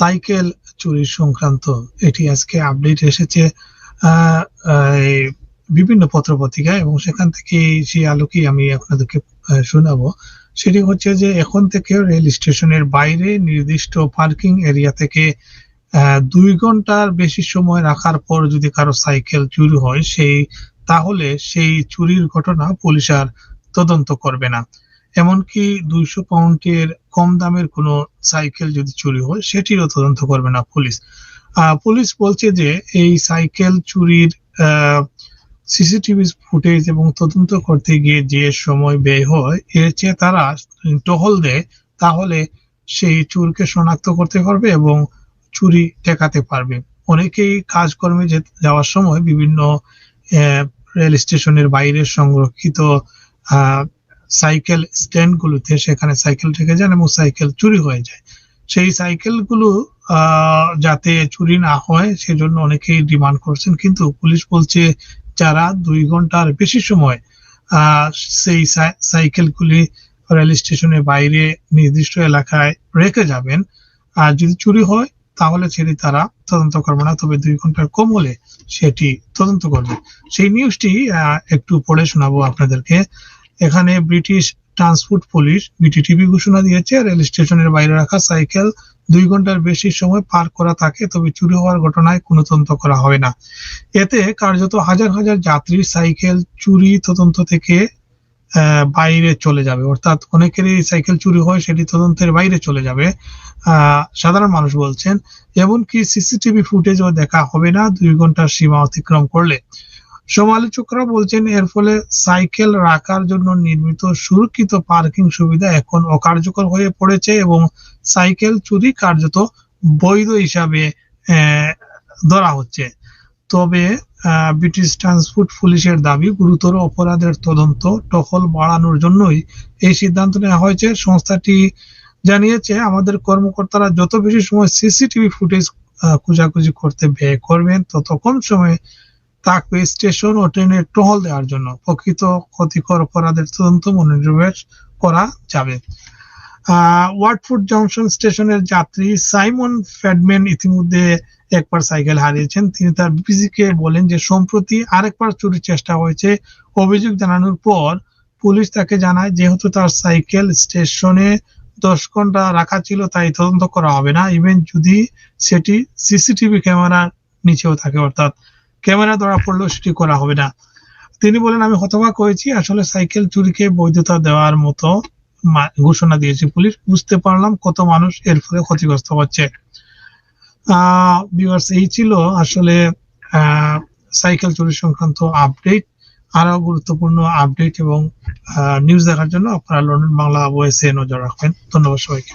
Cycle চুরি সংক্রান্ত এটি আজকে আপডেট এসেছে। বিভিন্ন পত্রপত্রিকায় এবং সেখান থেকে সেই আলোকেই আমি আপনাদেরকে শোনাবো। সেটি হচ্ছে যে এখন থেকে রেল স্টেশনের বাইরে নির্দিষ্ট পার্কিং এরিয়া থেকে দুই ঘণ্টার বেশি সময় রাখার পর যদি কারও সাইকেল চুরি হয়, সেই, তাহলে সেই চুরির ঘটনা পুলিশ আর তদন্ত করবে না। এমনকি দুইশো পাউন্ডের কম দামের কোনো সাইকেল যদি চুরি হয় সেটিরও তদন্ত করবে না পুলিশ। পুলিশ বলছে যে এই সাইকেল চুরির সিসিটিভি ফুটেজ এবং তদন্ত করতে গিয়ে যে সময় ব্যয় হয় এর চেয়ে তারা টহল দেয় তাহলে সেই চুরকে শনাক্ত করতে পারবে এবং চুরি ঠেকাতে পারবে। অনেকেই কাজকর্মে যাওয়ার সময় বিভিন্ন রেল স্টেশনের বাইরে সংরক্ষিত আহ, সাইকেল স্ট্যান্ড গুলোতে সেখানে সাইকেল রেখে যান এবং সাইকেল চুরি হয়ে যায়। সেই সাইকেলগুলো আহ, যাতে চুরি না হয় সেজন্য অনেকেই ডিমান্ড করছেন। কিন্তু পুলিশ বলছে যারা দুই ঘণ্টার বেশি সময় সেই সাইকেলগুলি রেল স্টেশনের বাইরে নির্দিষ্ট এলাকায় রেখে যাবেন। আর যদি চুরি হয় তাহলে সেটি তারা তদন্ত করবে না। তবে দুই ঘণ্টার কম হলে সেটি তদন্ত করবে। সেই নিউজটি একটু পড়ে শোনাবো আপনাদেরকে। এখানে ব্রিটিশ ট্রান্সপোর্ট পুলিশ বিটিটিভি ঘোষণা দিয়েছে রেল স্টেশনের বাইরে রাখা সাইকেল দুই ঘণ্টার বেশি সময় পার করা থাকে, তবে চুরি হওয়ার ঘটনায় কোনো তদন্ত করা হবে না। এতে কার্যত হাজার হাজার যাত্রীর সাইকেল চুরি তদন্ত থেকে বাইরে চলে যাবে। অর্থাৎ অনেকেরই সাইকেল চুরি হয়, সেটি তদন্তের বাইরে চলে যাবে। সাধারণ মানুষ বলছেন, এমনকি সিসিটিভি ফুটেজও দেখা হবে না, দুই ঘণ্টার সীমা অতিক্রম করলে। সমালোচকরা বলছেন, এর ফলে সাইকেল রাখার জন্য নির্মিত সুরক্ষিত পার্কিং সুবিধা এখন অকার্যকর হয়ে পড়েছে এবং সাইকেল চুরি কার্যত বৈধ হিসাবে ধরা হচ্ছে। তবে ব্রিটিশ ট্রান্সপোর্ট পুলিশের দাবি, গুরুতর অপরাধের তদন্ত টহল বাড়ানোর জন্যই এই সিদ্ধান্ত নেওয়া হয়েছে। সংস্থাটি জানিয়েছে, আমাদের কর্মকর্তারা যত বেশি সময় সিসিটিভি ফুটেজ খোঁজাখুঁজি করতে ব্যয় করবেন তত কম সময় থাকবে স্টেশন ও ট্রেনের টহল দেওয়ার জন্য প্রকৃত ক্ষতিকর অপরাধের তদন্ত মনোনিবেশ করা যাবে। ওয়াটফুড জংশন স্টেশনের যাত্রী সাইমন ফ্যাডম্যান ইতিমধ্যে একবার সাইকেল হারিয়েছেন। তিনি তার বিবিসি বলেন যে, সম্প্রতি আরেকবার চুরির চেষ্টা হয়েছে। অভিযোগ জানানোর পর পুলিশ তাকে জানায়, যেহেতু তার সাইকেল স্টেশনে দশ ঘণ্টা রাখা ছিল, তাই তদন্ত করা হবে না। ইভেন যদি সেটি সিসিটিভি ক্যামেরার নিচেও থাকে, অর্থাৎ ক্যামেরা ধরা পড়লেও সেটি করা হবে না। তিনি বলেন, আমি হতবাক হয়েছি। আসলে সাইকেল চুরিকে বৈধতা দেওয়ার মতো ঘোষণা দিয়েছে পুলিশ। বুঝতে পারলাম কত মানুষ এর ফলে ক্ষতিগ্রস্ত হচ্ছে। ভিউয়ার্স এই ছিল আসলে সাইকেল চুরি সংক্রান্ত আপডেট। আরও গুরুত্বপূর্ণ আপডেট এবং নিউজ দেখার জন্য আপনারা লন্ডন বাংলা ভয়েসে নজর রাখবেন। ধন্যবাদ সবাইকে।